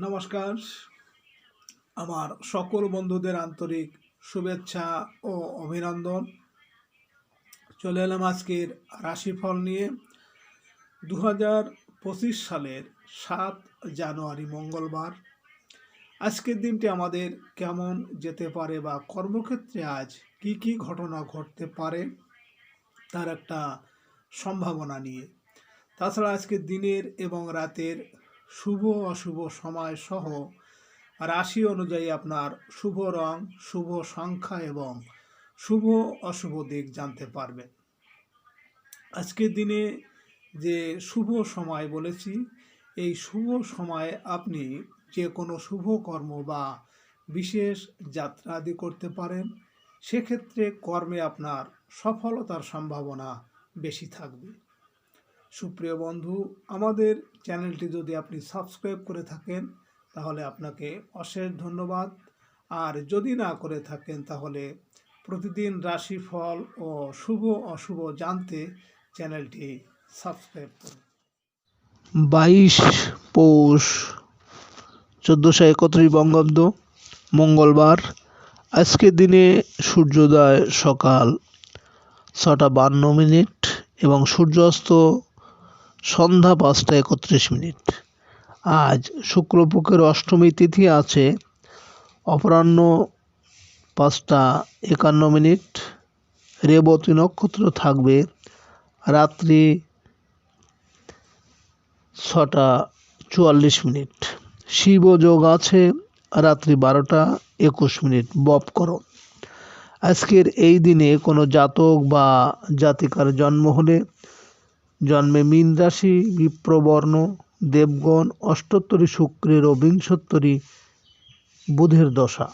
নমস্কার। আমার সকল বন্ধুদের আন্তরিক শুভেচ্ছা ও অভিনন্দন। চলে এলাম আজকের রাশিফল নিয়ে। দু হাজার পঁচিশ সালের সাত জানুয়ারি মঙ্গলবার। আজকের দিনটি আমাদের কেমন যেতে পারে বা কর্মক্ষেত্রে আজ কি কি ঘটনা ঘটতে পারে তার একটা সম্ভাবনা নিয়ে। তাছাড়া আজকের দিনের এবং রাতের শুভ অশুভ সময় সহ রাশি অনুযায়ী আপনার শুভ রং, শুভ সংখ্যা এবং শুভ অশুভ দিক জানতে পারবেন। আজকের দিনে যে শুভ সময় বলেছি, এই শুভ সময়ে আপনি যে কোনো শুভ কর্ম বা বিশেষ যাত্রা আদি করতে পারেন, সেক্ষেত্রে কর্মে আপনার সফলতার সম্ভাবনা বেশি থাকবে। সুপ্রিয় বন্ধু, আমাদের চ্যানেলটি যদি আপনি সাবস্ক্রাইব করে থাকেন, তাহলে আপনাকে অশেষ ধন্যবাদ। আর যদি না করে থাকেন, তাহলে প্রতিদিন রাশিফল ও শুভ অশুভ জানতে চ্যানেলটি সাবস্ক্রাইব করুন। বাইশ পৌষ চোদ্দোশো একত্রিশ বঙ্গাব্দ মঙ্গলবার। আজকের দিনে সূর্যোদয় সকাল ছটা বান্ন মিনিট এবং সূর্যাস্ত সন্ধ্যা পাঁচটা একত্রিশ মিনিট। আজ শুক্লপক্ষের অষ্টমী তিথি আছে, অপরাহ্ন পাঁচটা একান্ন মিনিট। রেবতী নক্ষত্র থাকবে রাত্রি ছটা চুয়াল্লিশ মিনিট। শিব যোগ আছে রাত্রি বারোটা একুশ মিনিট, বপ করো। আজকের এই দিনে কোনো জাতক বা জাতিকার জন্ম হলে জন্মে মীন রাশি, বিপ্রবর্ণ, দেবগণ, অষ্টোত্তরী শুক্রের ও বিংশোত্তরী বুধের দশা।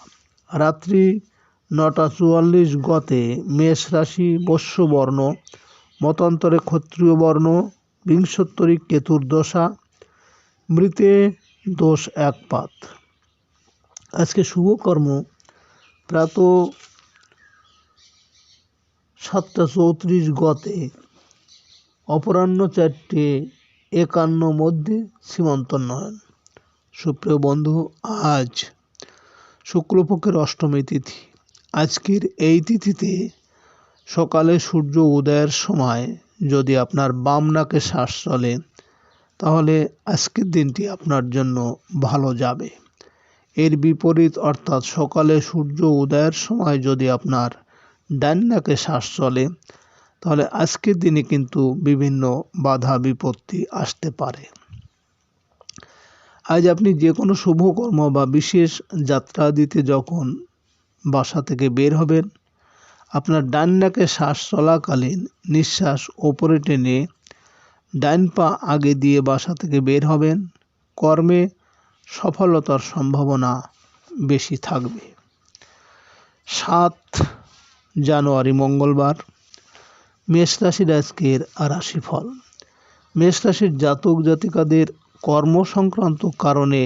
রাত্রি নটা চুয়াল্লিশ গতে মেষ রাশি বর্ণ মতান্তরে ক্ষত্রিয় বর্ণ, বিংশোত্তরী কেতুর দশা, মৃতে দোষ একপাত আজকে শুভকর্ম প্রাত সাতটা চৌত্রিশ গতে অপরাহ্ন চারটে একান্ন মধ্যে সীমান্ত সীমান্তোন্নয়ন সুপ্রিয় বন্ধু, আজ শুক্লপক্ষের অষ্টমী তিথি। আজকের এই তিথিতে সকালে সূর্য উদয়ের সময় যদি আপনার বাম নাকে শ্বাস চলে, তাহলে আজকের দিনটি আপনার জন্য ভালো যাবে। এর বিপরীত অর্থাৎ সকালে সূর্য উদয়ের সময় যদি আপনার ডান নাকে শ্বাস চলে তাহলে আজকের দিনে কিন্তু বিভিন্ন বাধা, বিপত্তি আসতে পারে। আজ আপনি যে কোনো শুভকর্ম বা বিশেষ যাত্রা দিতে যখন বাসা থেকে বের হবেন, আপনার ডান নাকে শ্বাস চলাকালীন নিঃশ্বাস ওপরে টেনে ডাইন পা আগে দিয়ে বাসা থেকে বের হবেন, কর্মে সফলতার সম্ভাবনা বেশি থাকবে। সাত জানুয়ারি মঙ্গলবার। মেষ রাশির আজকের রাশিফল। মেষ রাশির জাতক জাতিকাদের কর্ম সংক্রান্ত কারণে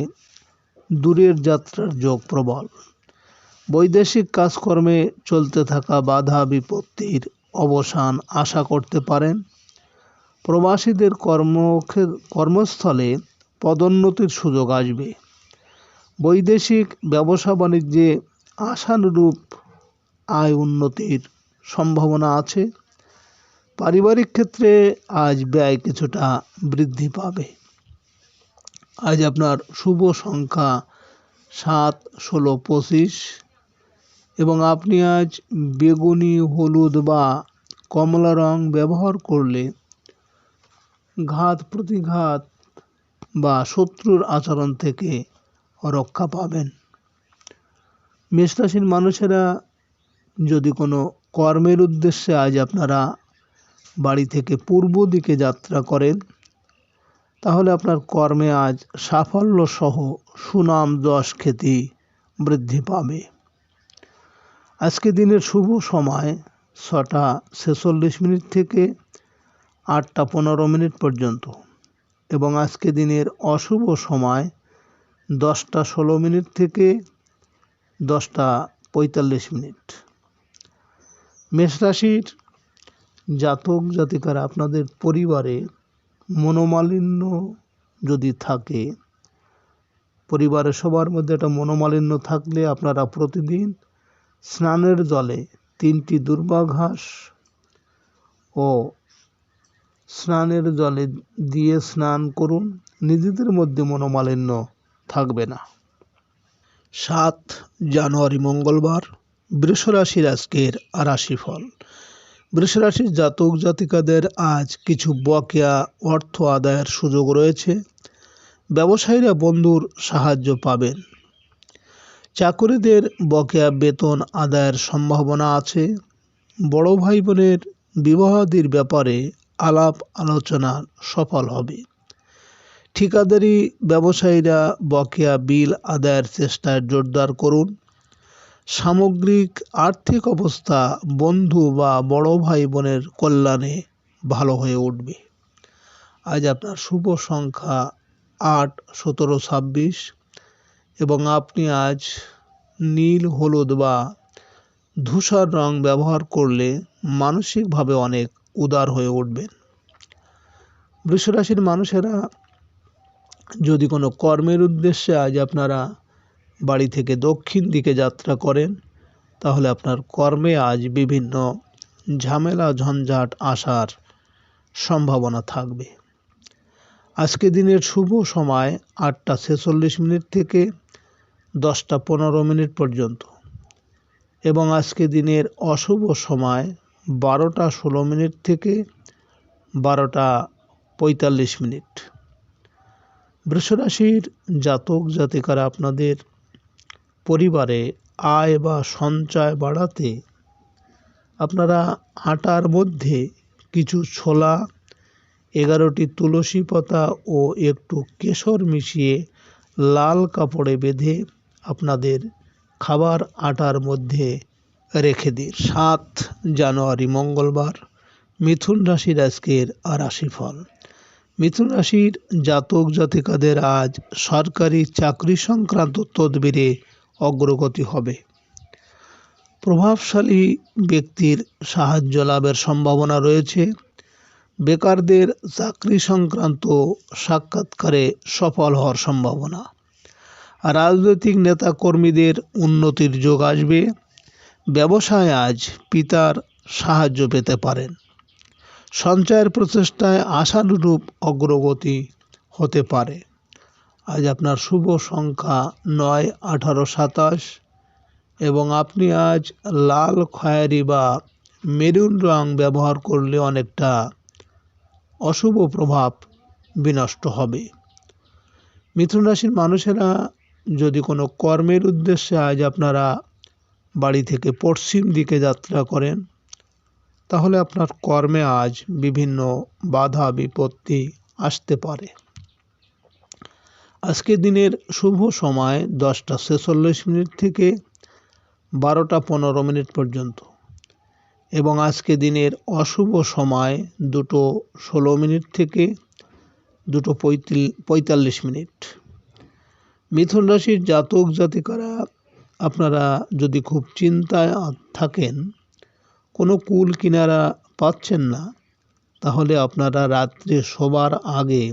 দূরের যাত্রার যোগ প্রবল। বৈদেশিক কাজকর্মে চলতে থাকা বাধা বিপত্তির অবসান আশা করতে পারেন। প্রবাসীদের কর্ম কর্মস্থলে পদোন্নতির সুযোগ আসবে। বৈদেশিক ব্যবসা বাণিজ্যে আশানুরূপ আয় উন্নতির সম্ভাবনা আছে। পারিবারিক ক্ষেত্রে আজ ব্যয় কিছুটা বৃদ্ধি পাবে। আজ আপনার শুভ সংখ্যা সাত, ষোলো, পঁচিশ এবং আপনি আজ বেগুনি, হলুদ বা কমলা রং ব্যবহার করলে ঘাত, প্রতিঘাত বা শত্রুর আচরণ থেকে রক্ষা পাবেন। মেষরাশির মানুষেরা যদি কোনো কর্মের উদ্দেশ্যে আজ আপনারা বাড়ি থেকে পূর্ব দিকে যাত্রা করেন। তাহলে আপনার কর্মে আজ সাফল্য সহ সুনাম যশ খ্যাতি বৃদ্ধি পাবে। আজকে দিনের শুভ সময় ছটা ছেচল্লিশ মিনিট থেকে আটটা পনেরো মিনিট পর্যন্ত এবং আজকে দিনের অশুভ সময় দশটা ষোলো মিনিট থেকে দশটা পঁয়তাল্লিশ মিনিট। মেষ রাশির জাতক জাতিকারা আপনাদের পরিবারে মনোমালিন্য যদি থাকে, পরিবারের সবার মধ্যে একটা মনোমালিন্য থাকলে আপনারা প্রতিদিন স্নানের জলে তিনটি দুর্বাঘাস ও স্নানের জলে দিয়ে স্নান করুন, নিজেদের মধ্যে মনোমালিন্য থাকবে না। সাত জানুয়ারি মঙ্গলবার, বৃষরাশির আজকের রাশিফল। বৃষরাশির জাতক জাতিকাদের আজ কিছু বকেয়া অর্থ আদায়ের সুযোগ রয়েছে। ব্যবসায়ীরা বন্ধুর সাহায্য পাবেন। চাকরিদের বকেয়া বেতন আদায়ের সম্ভাবনা আছে। বড় ভাই বোনের বিবাহাদির ব্যাপারে আলাপ আলোচনা সফল হবে। ঠিকাদারি ব্যবসায়ীরা বকেয়া বিল আদায়ের চেষ্টায় জোরদার করুন। সামগ্রিক আর্থিক অবস্থা বন্ধু বা বড় ভাই বোনের কল্যাণে ভালো হয়ে উঠবে। আজ আপনার শুভ সংখ্যা আট, সতেরো, ছাব্বিশ এবং আপনি আজ নীল, হলুদ বা ধূসর রং ব্যবহার করলে মানসিকভাবে অনেক উদার হয়ে উঠবেন। বৃষরাশির মানুষেরা যদি কোনো কর্মের উদ্দেশ্যে আজ আপনারা বাড়ি থেকে দক্ষিণ দিকে যাত্রা করেন, তাহলে আপনার কর্মে আজ বিভিন্ন ঝামেলা, ঝঞ্ঝাট আসার সম্ভাবনা থাকবে। আজকে দিনের শুভ সময় আটটা ছেচল্লিশ মিনিট থেকে দশটা পনেরো মিনিট পর্যন্ত এবং আজকে দিনের অশুভ সময় বারোটা ষোলো মিনিট থেকে বারোটা পঁয়তাল্লিশ মিনিট। বৃষরাশির জাতক জাতিকারা আপনাদের পরিবারে আয় বা সঞ্চয় বাড়াতে আপনারা আটার মধ্যে কিছু ছোলা, এগারোটি তুলসী পাতা ও একটু কেশর মিশিয়ে লাল কাপড়ে বেঁধে আপনাদের খাবার আটার মধ্যে রেখে দিন। সাত জানুয়ারি, মঙ্গলবার, মিথুন রাশির আজকের রাশিফল মিথুন রাশির জাতক জাতিকাদের আজ সরকারি চাকরি সংক্রান্ত তদবিরে অগ্রগতি হবে। প্রভাবশালী ব্যক্তির সাহায্য লাভের সম্ভাবনা রয়েছে। বেকারদের চাকরি সংক্রান্ত সাক্ষাৎকারে সফল হওয়ার সম্ভাবনা। রাজনৈতিক নেতা কর্মীদের উন্নতির যোগ আসবে। ব্যবসায় আজ পিতার সাহায্য পেতে পারেন। সঞ্চয়ের প্রচেষ্টায় আশানুরূপ অগ্রগতি হতে পারে। আজ আপনার শুভ সংখ্যা নয়, আঠারো, সাতাশ। এবং আপনি আজ লাল খয়েরি বা মেরুন রং ব্যবহার করলে অনেকটা অশুভ প্রভাব বিনষ্ট হবে। মিথুন রাশির মানুষেরা যদি কোনো কর্মের উদ্দেশ্যে আজ আপনারা বাড়ি থেকে পশ্চিম দিকে যাত্রা করেন, তাহলে আপনার কর্মে আজ বিভিন্ন বাধা, বিপত্তি আসতে পারে। আজকের দিনের শুভ সময় দশটা ছেচল্লিশ মিনিট থেকে বারোটা পনেরো মিনিট পর্যন্ত। এবং আজকে দিনের অশুভ সময় দুটো ষোলো মিনিট থেকে দুটো পঁয়তাল্লিশ মিনিট। মিথুন রাশির জাতক জাতিকারা, আপনারা যদি খুব চিন্তায় থাকেন, কোনো কুল কিনারা পাচ্ছেন না, তাহলে আপনারা রাত্রে শোবার আগে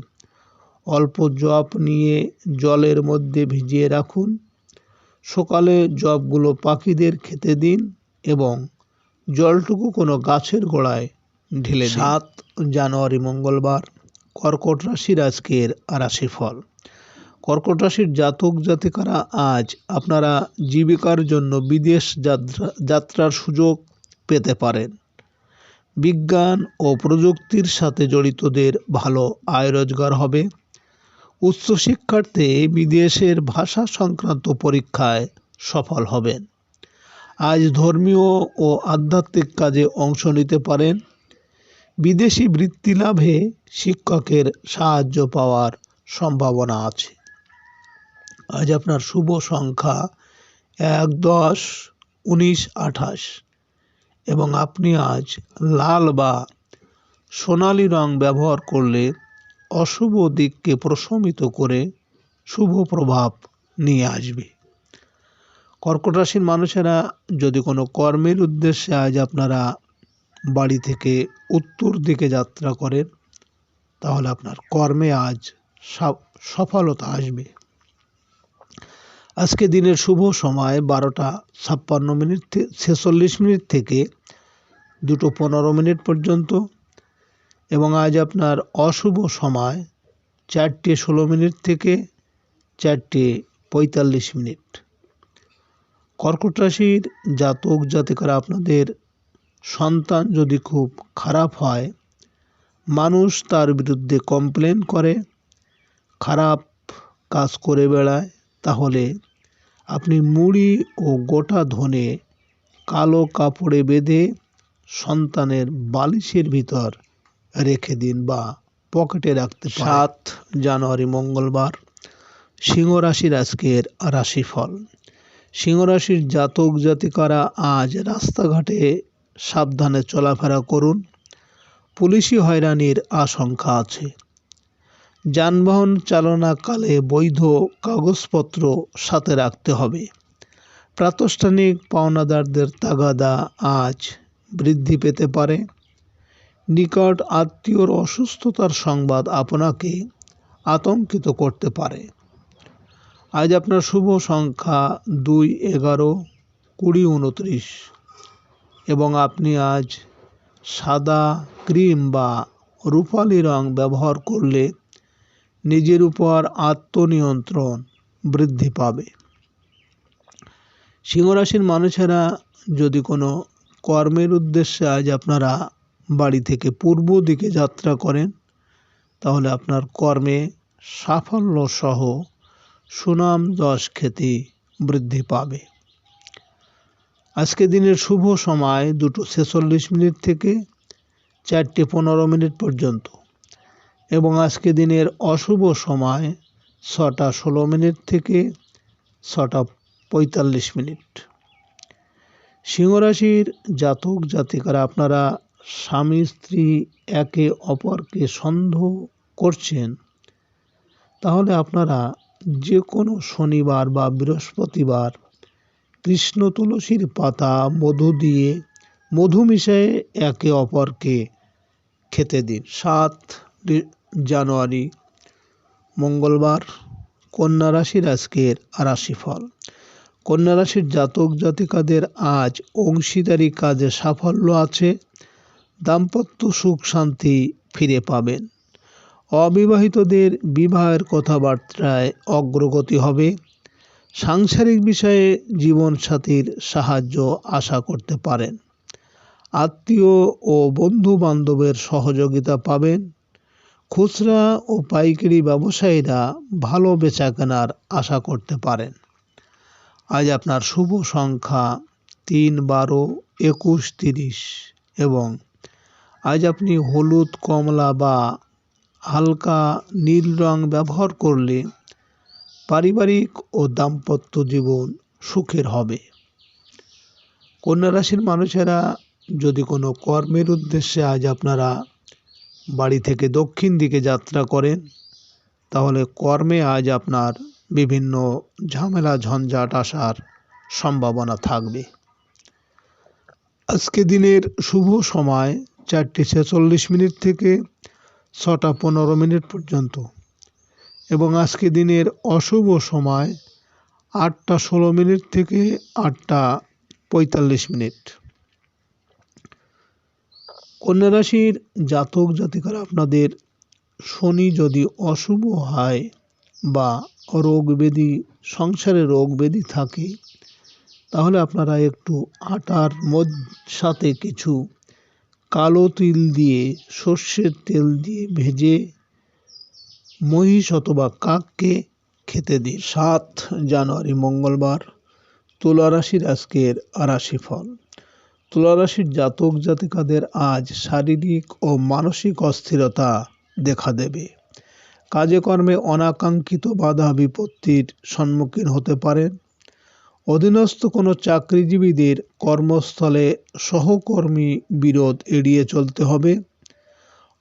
অল্প জব নিয়ে জলের মধ্যে ভিজিয়ে রাখুন। সকালে জবগুলো পাখিদের খেতে দিন এবং জলটুকু কোনো গাছের গোড়ায় ঢেলে সাত জানুয়ারি, মঙ্গলবার, কর্কট রাশির আজকের রাশিফল। কর্কট রাশির জাতক জাতিকারা আজ আপনারা জীবিকার জন্য বিদেশ যাত্রা, যাত্রার সুযোগ পেতে পারেন। বিজ্ঞান ও প্রযুক্তির সাথে জড়িতদের ভালো আয় রোজগার হবে। উচ্চশিক্ষার্থে বিদেশের ভাষা সংক্রান্ত পরীক্ষায় সফল হবেন। আজ ধর্মীয় ও আধ্যাত্মিক কাজে অংশ নিতে পারেন। বিদেশি বৃত্তি লাভে শিক্ষকের সাহায্য পাওয়ার সম্ভাবনা আছে। আজ আপনার শুভ সংখ্যা এক দশ উনিশ আঠাশ এবং আপনি আজ লাল বা সোনালি রং ব্যবহার করলে অশুভ দিককে প্রশমিত করে শুভ প্রভাব নিয়ে আসবে। কর্কট রাশির মানুষেরা যদি কোনো কর্মের উদ্দেশ্যে আজ আপনারা বাড়ি থেকে উত্তর দিকে যাত্রা করেন, তাহলে আপনার কর্মে আজ সফলতা আসবে। আজকে দিনের শুভ সময় বারোটা ছাপ্পান্ন মিনিট ছেচল্লিশ মিনিট থেকে দুটো পনেরো মিনিট পর্যন্ত এবং আজ আপনার অশুভ সময় চারটে ষোলো মিনিট থেকে চারটে পঁয়তাল্লিশ মিনিট। কর্কট রাশির জাতক জাতিকারা আপনাদের সন্তান যদি খুব খারাপ হয়, মানুষ তার বিরুদ্ধে কমপ্লেন করে, খারাপ কাজ করে বেড়ায়, তাহলে আপনি মুড়ি ও গোটা ধনে কালো কাপড়ে বেঁধে সন্তানের বালিশের ভিতর রেখে দিন বা পকেটে রাখতে সাত জানুয়ারি, মঙ্গলবার সিংহ রাশির আজকের রাশিফল। সিংহ রাশির জাতক জাতিকারা আজ রাস্তাঘাটে সাবধানে চলাফেরা করুন। পুলিশি হয়রানির আশঙ্কা আছে। যানবাহন চালনাকালে বৈধ কাগজপত্র সাথে রাখতে হবে। প্রাতষ্ঠানিক পাওনাদারদের তাগাদা আজ বৃদ্ধি পেতে পারে। নিকট আত্মীয়র অসুস্থতার সংবাদ আপনাকে আতঙ্কিত করতে পারে। আজ আপনার শুভ সংখ্যা দুই এগারো কুড়ি উনত্রিশ এবং আপনি আজ সাদা ক্রিম বা রূপালি রং ব্যবহার করলে নিজের উপর আত্মনিয়ন্ত্রণ বৃদ্ধি পাবে। সিংহরাশির মানুষেরা যদি কোনো কর্মের উদ্দেশ্যে আজ আপনারা বাড়ি থেকে পূর্ব দিকে যাত্রা করেন, তাহলে আপনার কর্মে সাফল্য সহ সুনাম যশ খ্যাতি বৃদ্ধি পাবে। আজকে দিনের শুভ সময় দুটো ছেচল্লিশ মিনিট থেকে চারটে পনেরো মিনিট পর্যন্ত এবং আজকে দিনের অশুভ সময় ছটা ষোলো মিনিট থেকে ছটা পঁয়তাল্লিশ মিনিট। সিংহরাশির জাতক জাতিকারা আপনারা স্বামী স্ত্রী একে অপরকে সন্দেহ করছেন, তাহলে আপনারা যে কোনো শনিবার বা বৃহস্পতিবার কৃষ্ণ তুলসীর পাতা, মধু দিয়ে মধু মিশিয়ে একে অপরকে খেতে দিন। সাত জানুয়ারি, মঙ্গলবার, কন্যা রাশির আজকের রাশিফল। কন্যা রাশির জাতক জাতিকাদের আজ অংশীদারি কাজে সাফল্য আছে। দাম্পত্য সুখ শান্তি ফিরে পাবেন। অবিবাহিতদের বিবাহের কথাবার্তায় অগ্রগতি হবে। সাংসারিক বিষয়ে জীবনসাথীর সাহায্য আশা করতে পারেন। আত্মীয় ও বন্ধু বান্ধবের সহযোগিতা পাবেন। খুচরা ও পাইকারি ব্যবসায়ীরা ভালো বেচা কেনার আশা করতে পারেন। আজ আপনার শুভ সংখ্যা তিন বারো একুশ তিরিশ এবং আজ আপনি হলুদ, কমলা বা হালকা নীল রং ব্যবহার করলে পারিবারিক ও দাম্পত্য জীবন সুখের হবে। কন্যা রাশির মানুষেরা যদি কোনো কর্মের উদ্দেশ্যে আজ আপনারা বাড়ি থেকে দক্ষিণ দিকে যাত্রা করেন, তাহলে কর্মে আজ আপনার বিভিন্ন ঝামেলা, ঝঞ্ঝাট আসার সম্ভাবনা থাকবে। আজকে দিনের শুভ সময় চারটে ছেচল্লিশ মিনিট থেকে ছটা পনেরো মিনিট পর্যন্ত। এবং আজকে দিনের অশুভ সময় আটটা ষোলো মিনিট থেকে আটটা পঁয়তাল্লিশ মিনিট। কন্যা রাশির জাতক জাতিকারা আপনাদের শনি যদি অশুভ হয় বা রোগ ব্যাধি সংসারে রোগ ব্যাধি থাকে, তাহলে আপনারা একটু আটার সাথে কিছু কালো তিল দিয়ে, সর্ষের তেল দিয়ে ভেজে মহিষ অথবা কাককে খেতে দিন। সাত জানুয়ারি, মঙ্গলবার তুলা রাশির আজকের রাশিফল তুলা রাশির জাতক জাতিকাদের আজ শারীরিক ও মানসিক অস্থিরতা দেখা দেবে। কাজে কর্মে অনাকাঙ্ক্ষিত বাধা বিপত্তির সম্মুখীন হতে পারেন। অধীনস্থ কোনো চাকরিজীবীদের কর্মস্থলে সহকর্মী বিরোধ এড়িয়ে চলতে হবে।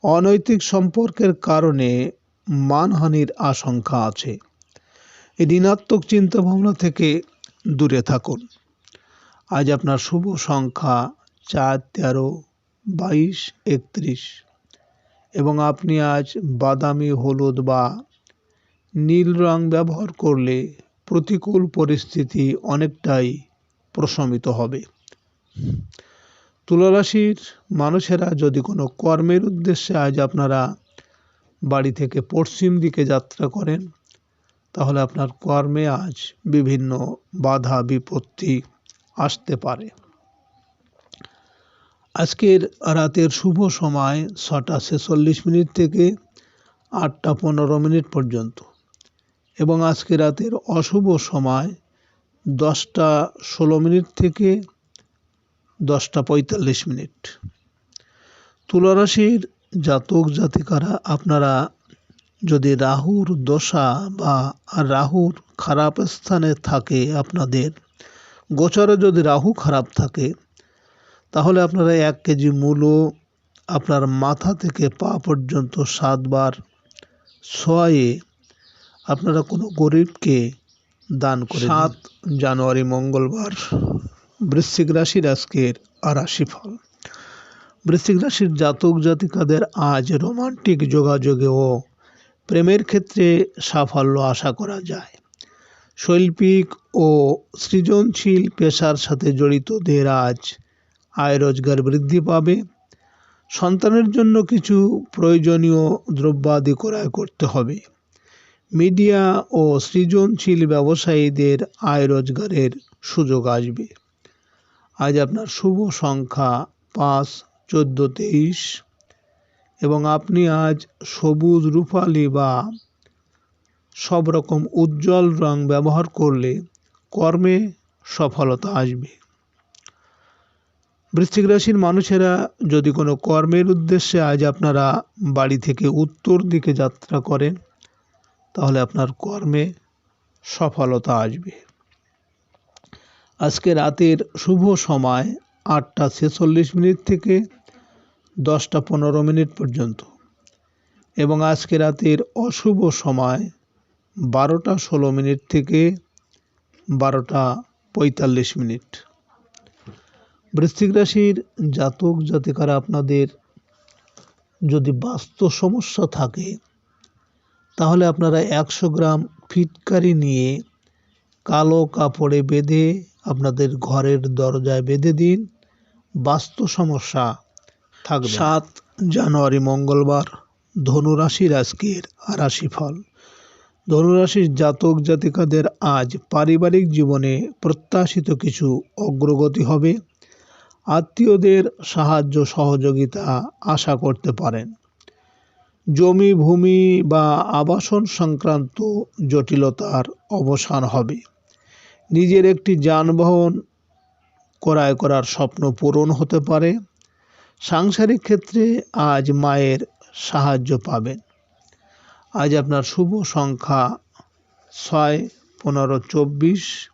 অনৈতিক সম্পর্কের কারণে মানহানির আশঙ্কা আছে। ঋণাত্মক চিন্তাভাবনা থেকে দূরে থাকুন। আজ আপনার শুভ সংখ্যা চার, তেরো, বাইশ, একত্রিশ এবং আপনি আজ বাদামি, হলুদ বা নীল রং ব্যবহার করলে প্রতিকূল পরিস্থিতি অনেকটাই প্রশমিত হবে। তুলারাশির মানুষেরা যদি কোনো কর্মের উদ্দেশ্যে আজ আপনারা বাড়ি থেকে পশ্চিম দিকে যাত্রা করেন, তাহলে আপনার কর্মে আজ বিভিন্ন বাধা, বিপত্তি আসতে পারে। আজকের রাতের শুভ সময় ছটা ছেচল্লিশ মিনিট থেকে আটটা পনেরো মিনিট পর্যন্ত। এবং আজকে রাতের অশুভ সময় দশটা ষোলো মিনিট থেকে দশটা পঁয়তাল্লিশ মিনিট। তুলারাশির জাতক জাতিকারা, আপনারা যদি রাহুর দশা বা রাহুর খারাপ স্থানে থাকে আপনাদের, গোচরে যদি রাহু খারাপ থাকে, তাহলে আপনারা এক কেজি মূলো আপনার মাথা থেকে পা পর্যন্ত সাতবার ছয়ে আপনারা কোনো গরিবকে দান করে সাত জানুয়ারি, মঙ্গলবার, বৃশ্চিক রাশির আজকের রাশিফল। বৃশ্চিক রাশির জাতক জাতিকাদের আজ রোমান্টিক যোগাযোগে ও প্রেমের ক্ষেত্রে সাফল্য আশা করা যায়। শৈল্পিক ও সৃজনশীল পেশার সাথে জড়িতদের আজ আয় রোজগার বৃদ্ধি পাবে। সন্তানের জন্য কিছু প্রয়োজনীয় দ্রব্যাদি ক্রয় করতে হবে। মিডিয়া ও সৃজনশীল ব্যবসায়ীদের আয় রোজগারের সুযোগ আসবে। আজ আপনার শুভ সংখ্যা পাঁচ, চোদ্দ, তেইশ এবং আপনি আজ সবুজ, রূপালি বা সব রকম উজ্জ্বল রং ব্যবহার করলে কর্মে সফলতা আসবে। বৃশ্চিক রাশির মানুষেরা যদি কোনো কর্মের উদ্দেশ্যে আজ আপনারা বাড়ি থেকে উত্তর দিকে যাত্রা করেন তাহলে আপনার কর্মে সফলতা আসবে। আজকে রাতের শুভ সময় আটটা ছেচল্লিশ মিনিট থেকে দশটা পনেরো মিনিট পর্যন্ত। এবং আজকে রাতের অশুভ সময় বারোটা ষোলো মিনিট থেকে বারোটা পঁয়তাল্লিশ মিনিট। বৃশ্চিক রাশির জাতক জাতিকারা আপনাদের যদি বাস্তু সমস্যা থাকে তাহলে আপনারা একশো গ্রাম ফিটকারি নিয়ে কালো কাপড়ে বেঁধে আপনাদের ঘরের দরজায় বেঁধে দিন। বাস্তু সমস্যা থাকবে সাত জানুয়ারি, মঙ্গলবার ধনুরাশির আজকের রাশিফল। ধনুরাশির জাতক জাতিকাদের আজ পারিবারিক জীবনে প্রত্যাশিত কিছু অগ্রগতি হবে। আত্মীয়দের সাহায্য সহযোগিতা আশা করতে পারেন। জমি, ভূমি বা আবাসন সংক্রান্ত জটিলতার অবসান হবে। নিজের একটি যানবাহন ক্রয় করার স্বপ্ন পূরণ হতে পারে। সাংসারিক ক্ষেত্রে আজ মায়ের সাহায্য পাবেন। আজ আপনার শুভ সংখ্যা ছয়, পনেরো, চব্বিশ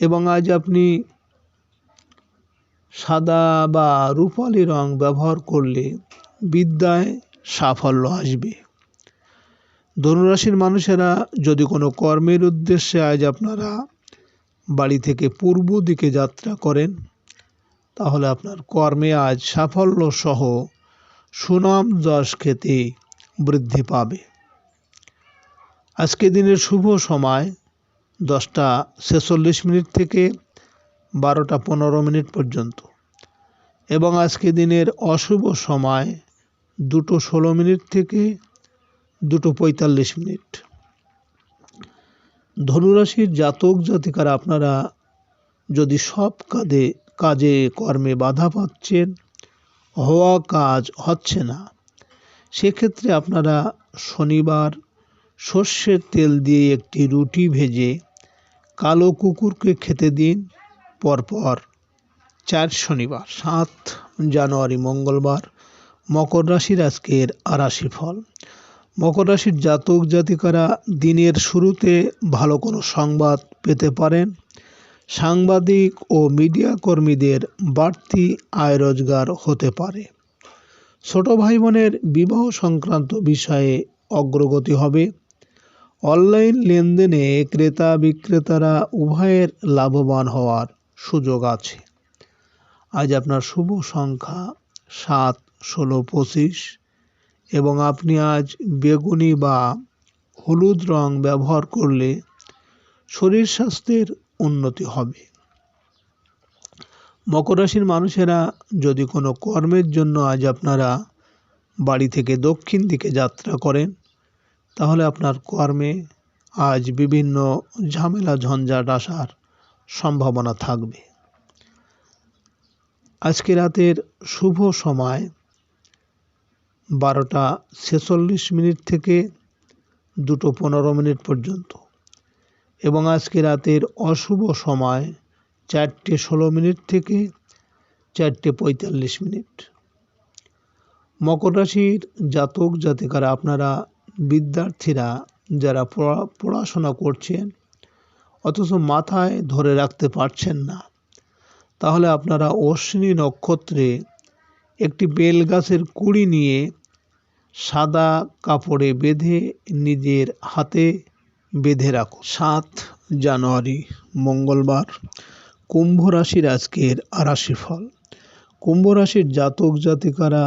এবং আজ আপনি সাদা বা রূপালি রং ব্যবহার করলে বিদ্যায় সাফল্য আসবে। ধনুরাশির মানুষেরা যদি কোনো কর্মের উদ্দেশ্যে আজ আপনারা বাড়ি থেকে পূর্ব দিকে যাত্রা করেন, তাহলে আপনার কর্মে আজ সাফল্য সহ সুনাম যশ খেতে বৃদ্ধি পাবে। আজকে দিনের শুভ সময় দশটা ছেচল্লিশ মিনিট থেকে বারোটা পনেরো মিনিট পর্যন্ত। এবং আজকে দিনের অশুভ সময় দুটো ষোলো মিনিট থেকে দুটো পঁয়তাল্লিশ মিনিট। ধনুরাশির জাতক জাতিকারা আপনারা যদি সব কাজে কাজে, কর্মে বাধা পাচ্ছেন, হওয়া কাজ হচ্ছে না। সেক্ষেত্রে আপনারা শনিবার সর্ষের তেল দিয়ে একটি রুটি ভেজে কালো কুকুরকে খেতে দিন। পরপর চার শনিবার, সাত জানুয়ারি মঙ্গলবার মকর রাশির আজকের আরাশি ফল মকর রাশির জাতক জাতিকারা দিনের শুরুতে ভালো কোনো সংবাদ পেতে পারেন। সাংবাদিক ও মিডিয়া কর্মীদের বাড়তি আয় রোজগার হতে পারে। ছোট ভাই বোনের বিবাহ সংক্রান্ত বিষয়ে অগ্রগতি হবে। অনলাইন লেনদেনে ক্রেতা বিক্রেতারা উভয়ের লাভবান হওয়ার সুযোগ আছে। আজ আপনার শুভ সংখ্যা সাত ষোলো পঁচিশ। এবং আপনি আজ বেগুনি বা হলুদ রং ব্যবহার করলে শরীর স্বাস্থ্যের উন্নতি হবে। মকর রাশির মানুষেরা যদি কোনো কর্মের জন্য আজ আপনারা বাড়ি থেকে দক্ষিণ দিকে যাত্রা করেন, তাহলে আপনার কর্মে আজ বিভিন্ন ঝামেলা, ঝঞ্ঝাট আসার সম্ভাবনা থাকবে। আজকে রাতের শুভ সময় বারোটা ছেচল্লিশ মিনিট থেকে দুটো পনেরো মিনিট পর্যন্ত। এবং আজকে রাতের অশুভ সময় চারটে ষোলো মিনিট থেকে চারটে পঁয়তাল্লিশ মিনিট। মকর রাশির জাতক জাতিকারা, আপনারা বিদ্যার্থীরা যারা পড়া, পড়াশোনা করছেন, অথচ মাথায় ধরে রাখতে পারছেন না, তাহলে আপনারা অশ্বিনী নক্ষত্রে একটি বেল গাছের কুড়ি নিয়ে সাদা কাপড়ে বেঁধে নিজের হাতে বেঁধে রাখুন সাত জানুয়ারি, মঙ্গলবার, কুম্ভ রাশির আজকের রাশিফল। কুম্ভ রাশির জাতক জাতিকারা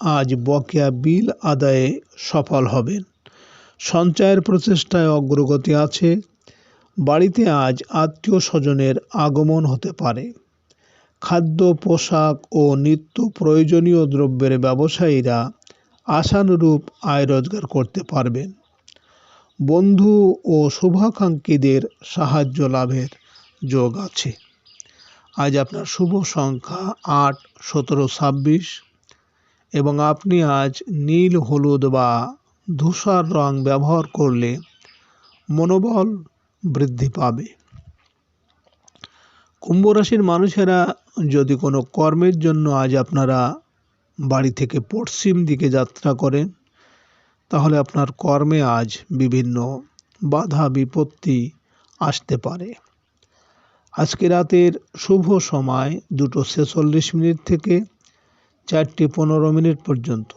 আজ বকেয়া বিল আদায়ে সফল হবেন। সঞ্চয়ের প্রচেষ্টায় অগ্রগতি আছে। বাড়িতে আজ আত্মীয় স্বজনের আগমন হতে পারে। খাদ্য, পোশাক ও নিত্য প্রয়োজনীয় দ্রব্যের ব্যবসায়ীরা আশানুরূপ আয় রোজগার করতে পারবেন। বন্ধু ও শুভাকাঙ্ক্ষীদের সাহায্য লাভের যোগ আছে। আজ আপনার শুভ সংখ্যা আট, সতেরো, ছাব্বিশ এবং আপনি আজ নীল, হলুদ বা ধূসর রং ব্যবহার করলে মনোবল বৃদ্ধি পাবে। কুম্ভ রাশির মানুষেরা যদি কোনো কর্মের জন্য আজ আপনারা বাড়ি থেকে পশ্চিম দিকে যাত্রা করেন, তাহলে আপনার কর্মে আজ বিভিন্ন বাধা, বিপত্তি আসতে পারে। আজকে রাতের শুভ সময় দুটো ছেচল্লিশ মিনিট থেকে চারটে পনেরো মিনিট পর্যন্ত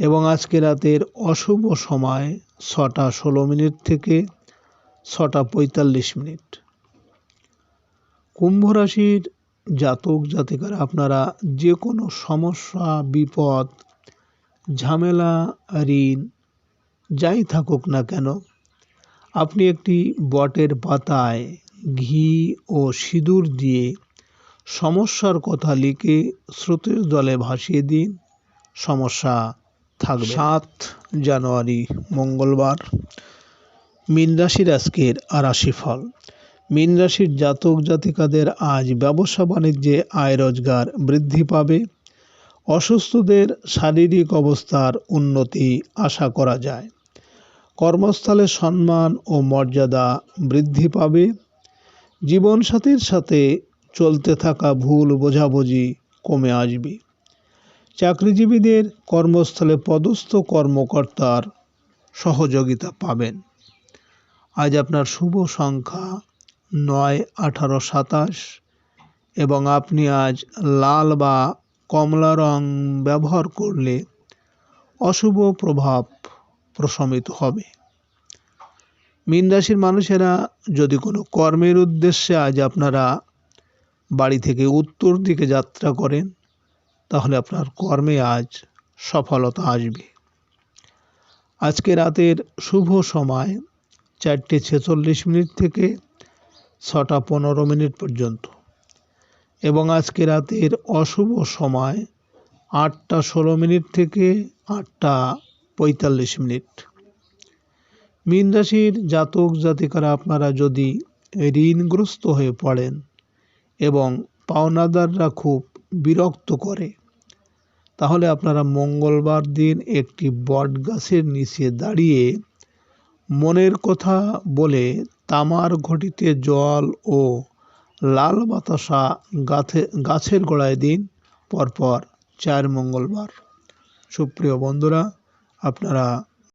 এবং আজকে রাতের অশুভ সময় ছটা ষোলো মিনিট থেকে ছটা পঁয়তাল্লিশ মিনিট। কুম্ভ রাশির জাতক, জাতিকারা, আপনারা যে কোনো সমস্যা, বিপদ, ঝামেলা, ঋণ, যাই থাকুক না কেন, আপনি একটি বটের পাতায় ঘি ও সিঁদুর দিয়ে সমস্যার কথা লিখে স্রোতের দলে ভাসিয়ে দিন। সমস্যা থাকবে। সাত জানুয়ারি, মঙ্গলবার, মীন রাশির আজকের রাশিফল মীন রাশির জাতক জাতিকাদের আজ ব্যবসা বাণিজ্যে আয় রোজগার বৃদ্ধি পাবে। অসুস্থদের শারীরিক অবস্থার উন্নতি আশা করা যায়। কর্মস্থলে সম্মান ও মর্যাদা বৃদ্ধি পাবে। জীবনসাথীর সাথে চলতে থাকা ভুল বোঝাবুঝি কমে আসবে। চাকরিজীবীদের কর্মস্থলে পদস্থ কর্মকর্তার সহযোগিতা পাবেন। আজ আপনার শুভ সংখ্যা নয় আঠারো সাতাশ। এবং আপনি আজ লাল বা কমলা রং ব্যবহার করলে অশুভ প্রভাব প্রশমিত হবে। মীন রাশির মানুষেরা যদি কোনো কর্মের উদ্দেশ্যে আজ আপনারা বাড়ি থেকে উত্তর দিকে যাত্রা করেন, তাহলে আপনার কর্মে আজ সফলতা আসবে। আজকে রাতের শুভ সময় চারটে ছেচল্লিশ মিনিট থেকে ছটা পনেরো মিনিট পর্যন্ত। এবং আজকে রাতের অশুভ সময় আটটা ষোলো মিনিট থেকে আটটা পঁয়তাল্লিশ মিনিট। মীন রাশির জাতক জাতিকারা আপনারা যদি ঋণগ্রস্ত হয়ে পড়েন এবং পাওনাদাররা খুব বিরক্ত করে, তাহলে আপনারা মঙ্গলবার দিন একটি বট গাছের নিচে দাঁড়িয়ে মনের কথা বলে তামার ঘটিতে জল ও লাল বাতাসা গাছে গাছের গোড়ায় দিন, পরপর চার মঙ্গলবার। সুপ্রিয় বন্ধুরা, আপনারা